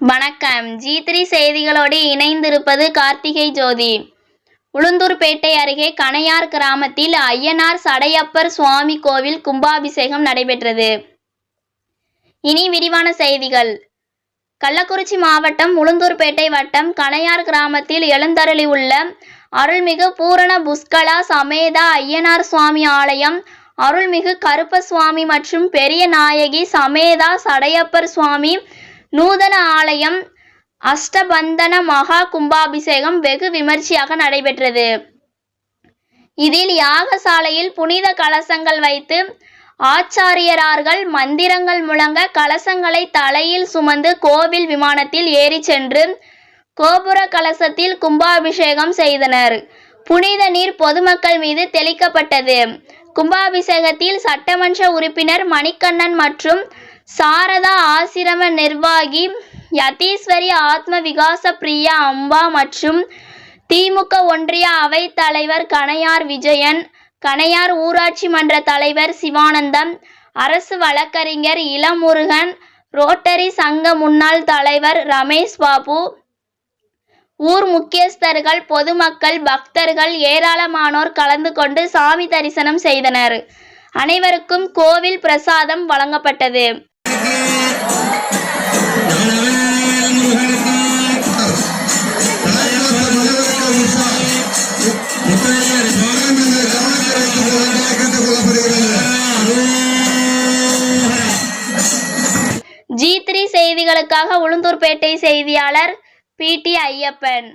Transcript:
வணக்கம். G three செய்திகளோடு இணைந்திருப்பது கார்த்திகை ஜோதி. உளுந்தூர்பேட்டை அருகே கணையார் கிராமத்தில் ஐயனார் சடையப்பர் சுவாமி கோவில் கும்பாபிஷேகம் நடைபெற்றது. இனி விரிவான செய்திகள். கள்ளக்குறிச்சி மாவட்டம் உளுந்தூர்பேட்டை வட்டம் கணையார் கிராமத்தில் எழுந்தருளி உள்ள அருள்மிகு பூரண புஷ்கலா சமேதா ஐயனார் சுவாமி ஆலயம் அருள்மிகு கருப்பசுவாமி மற்றும் பெரிய நாயகி சமேதா சடையப்பர் சுவாமி நூதன ஆலயம் அஷ்டபந்தன மகா கும்பாபிஷேகம் வெகு விமர்சையாக நடைபெற்றது. இதில் யாகசாலையில் புனித கலசங்கள் வைத்து ஆச்சாரியரார்கள் மந்திரங்கள் முழங்க கலசங்களை தலையில் சுமந்து கோவில் விமானத்தில் ஏறிச் சென்று கோபுர கலசத்தில் கும்பாபிஷேகம் செய்தனர். புனித நீர் பொதுமக்கள் மீது தெளிக்கப்பட்டது. கும்பாபிஷேகத்தில் சட்டமன்ற உறுப்பினர் மணிக்கண்ணன் மற்றும் சாரதா ஆசிரம நிர்வாகி யதீஸ்வரி ஆத்ம விகாச பிரியா அம்பா மற்றும் திமுக ஒன்றிய அவைத் தலைவர் கணையார் விஜயன் கணையார் ஊராட்சி மன்ற தலைவர் சிவானந்தம் அரசு வழக்கறிஞர் இளமுருகன் ரோட்டரி சங்க முன்னாள் தலைவர் ரமேஷ் பாபு ஊர் முக்கியஸ்தர்கள் பொதுமக்கள் பக்தர்கள் ஏராளமானோர் கலந்து கொண்டு சாமி தரிசனம் செய்தனர். அனைவருக்கும் கோவில் பிரசாதம் வழங்கப்பட்டது. செய்திகளுக்காக உளுந்தூர்பேட்டை செய்தியாளர் பி டி ஐயப்பன்.